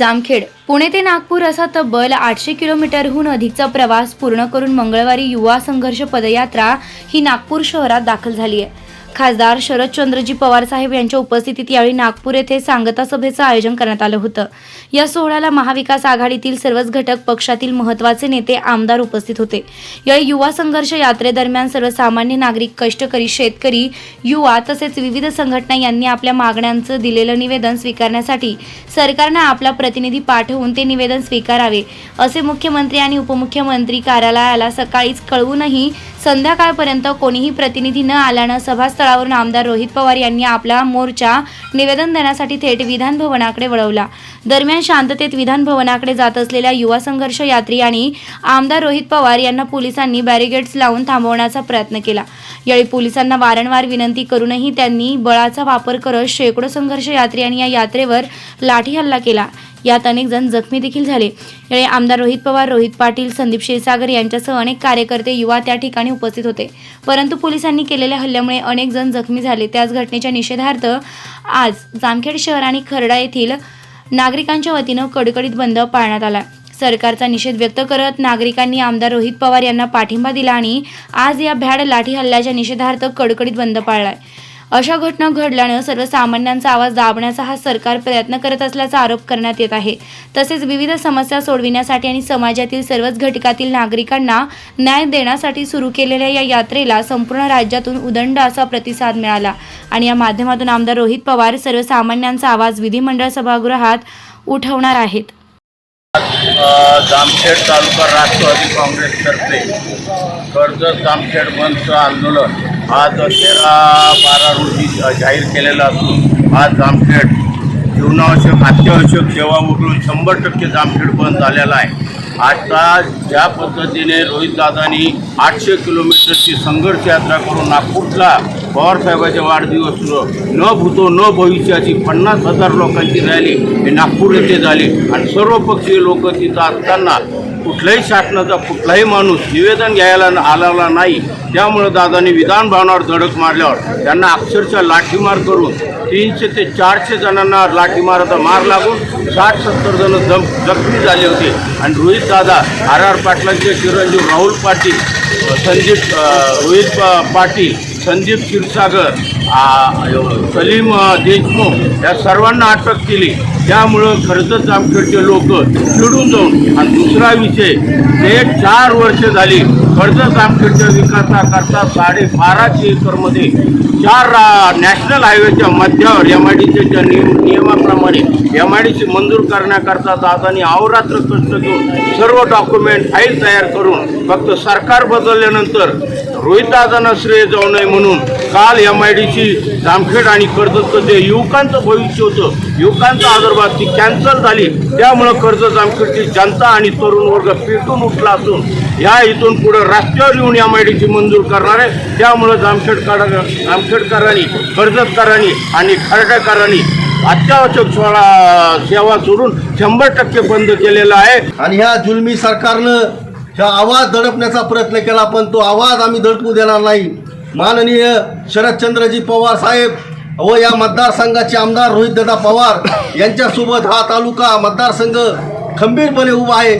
जामखेड. पुणे ते नागपूर असा तब्बल आठशे किलोमीटरहून अधिकचा प्रवास पूर्ण करून मंगळवारी युवा संघर्ष पदयात्रा ही नागपूर शहरात दाखल झाली आहे. खासदार शरदचंद्रजी पवार साहेब यांच्या उपस्थितीत यावेळी नागपूर येथे सांगता सभेचं आयोजन करण्यात आलं होतं. या सोहळ्याला महाविकास आघाडीतील सर्वच घटक पक्षातील महत्त्वाचे नेते आमदार उपस्थित होते. या युवा संघर्ष यात्रेदरम्यान सर्वसामान्य नागरिक कष्टकरी शेतकरी युवा तसेच विविध संघटना यांनी आपल्या मागण्यांचं दिलेलं निवेदन स्वीकारण्यासाठी सरकारनं आपला प्रतिनिधी पाठवून ते निवेदन स्वीकारावे असे मुख्यमंत्री आणि उपमुख्यमंत्री कार्यालयाला सकाळीच कळवूनही संध्याकाळपर्यंत कोणीही प्रतिनिधी न आल्यानं सभास्थळावरून आमदार रोहित पवार यांनी आपला मोर्चा निवेदन देण्यासाठी थेट विधान भवनाकडे वळवला. दरम्यान शांततेत विधान भवनाकडे जात असलेल्या युवा संघर्ष यात्री आणि आमदार रोहित पवार यांना पोलिसांनी बॅरिगेड्स लावून थांबवण्याचा प्रयत्न केला. यावेळी पोलिसांना वारंवार विनंती करूनही त्यांनी बळाचा वापर करत शेकडो संघर्ष यात्री आणि या यात्रेवर लाठी हल्ला केला. यात अनेक जण जखमी देखील झाले. यावेळी आमदार रोहित पवार रोहित पाटील संदीप क्षीरसागर यांच्यासह अनेक कार्यकर्ते युवा त्या ठिकाणी उपस्थित होते. परंतु पोलिसांनी केलेल्या हल्ल्यामुळे अनेक जण जखमी झाले. त्याच घटनेच्या निषेधार्थ आज जामखेड शहर आणि खर्डा येथील नागरिकांच्या वतीनं कडकडीत बंद पाळण्यात आला. सरकारचा निषेध व्यक्त करत नागरिकांनी आमदार रोहित पवार यांना पाठिंबा दिला आणि आज या भ्याड लाठी हल्ल्याच्या निषेधार्थ कडकडीत बंद पाळलाय. अशा घटना घडल्यानं सर्वसामान्यांचा आवाज दाबण्याचा हा सरकार प्रयत्न करत असल्याचा आरोप करण्यात येत आहे. तसेच विविध समस्या सोडविण्यासाठी आणि समाजातील सर्वच घटकातील नागरिकांना न्याय देण्यासाठी सुरू केलेल्या या यात्रेला संपूर्ण राज्यातून उदंड असा प्रतिसाद मिळाला. आणि या माध्यमातून आमदार रोहित पवार सर्वसामान्यांचा आवाज विधिमंडळ सभागृहात उठवणार आहेत. जामखेड तालुका राष्ट्रवादी काँग्रेसतर्फे कर्जत जामखेड बंदचं आंदोलन आज तेरा बारा रोजी जाहीर केलेलं असून आज जामखेड जीवनावश्यक अत्यावश्यक सेवा वगळून शंभर टक्के जामखेड बंद झालेला आहे. आता ज्या पद्धतीने रोहितदादांनी आठशे किलोमीटरची संघर्ष यात्रा करून नागपूरला पवारसाहेबाचे वाढदिवस न भूतो न भविष्याची पन्नास हजार लोकांची रॅली हे नागपूर येथे झाली. आणि सर्वपक्षीय लोक तिथं असताना कुठल्याही शासनाचा कुठलाही माणूस निवेदन घ्यायला न- आलेला नाही. त्यामुळं दादांनी विधान भवनावर धडक मारल्यावर त्यांना अक्षरशः लाठीमार करून तीनशे ते चारशे जणांना लाठीमाराचा मार लागून साठ सत्तर जण जम जखमी झाले होते. आणि रोहित दादा आर आर पाटलांचे चिरंजीव राहुल पाटील अ, रोहित पाटील संदीप क्षीरसागर सलीम देशमुख या सर्वांना अटक केली. त्यामुळं खरंच जामखेडचे लोक चिडून जाऊन आणि दुसरा विषय ते चार वर्ष झाली कर्जत जामखेडच्या विकासाकरता साडे बाराशे एकरमध्ये चार रा- नॅशनल हायवेच्या मध्यावर एम आय डी सीच्या नियम नियमाप्रमाणे एम आय डी सी मंजूर करण्याकरता दादानी अहोरात्र कष्ट घेऊन सर्व डॉक्युमेंट फाईल तयार करून फक्त सरकार बदलल्यानंतर रोहितदादांना श्रेय जाऊ नये म्हणून काल M I D C Jamkhed आणि कर्जतचं जे युवकांचं भविष्य होतं युवकांचा आदरभात ती कॅन्सल झाली. त्यामुळं कर्ज जामखेडची जनता आणि तरुण वर्ग पेटून उठला असून या इथून पुढे रस्त्यावर येऊन एम आय डी सी मंजूर करणार आहे. त्यामुळं जामखेडकर जामखेडकरांनी कर्जतकरांनी आणि खरडेकरांनी अत्यावश्यक सोळा सेवा सोडून शंभर टक्के बंद केलेला आहे. आणि ह्या जुलमी सरकारनं ह्या आवाज दडपण्याचा प्रयत्न केला पण तो आवाज आम्ही दडपू देणार नाही. माननीय शरदचंद्रजी पवार साहेब व या मतदारसंघाचे आमदार रोहितदादा पवार यांच्यासोबत हा तालुका मतदारसंघ खंबीरपणे उभा आहे.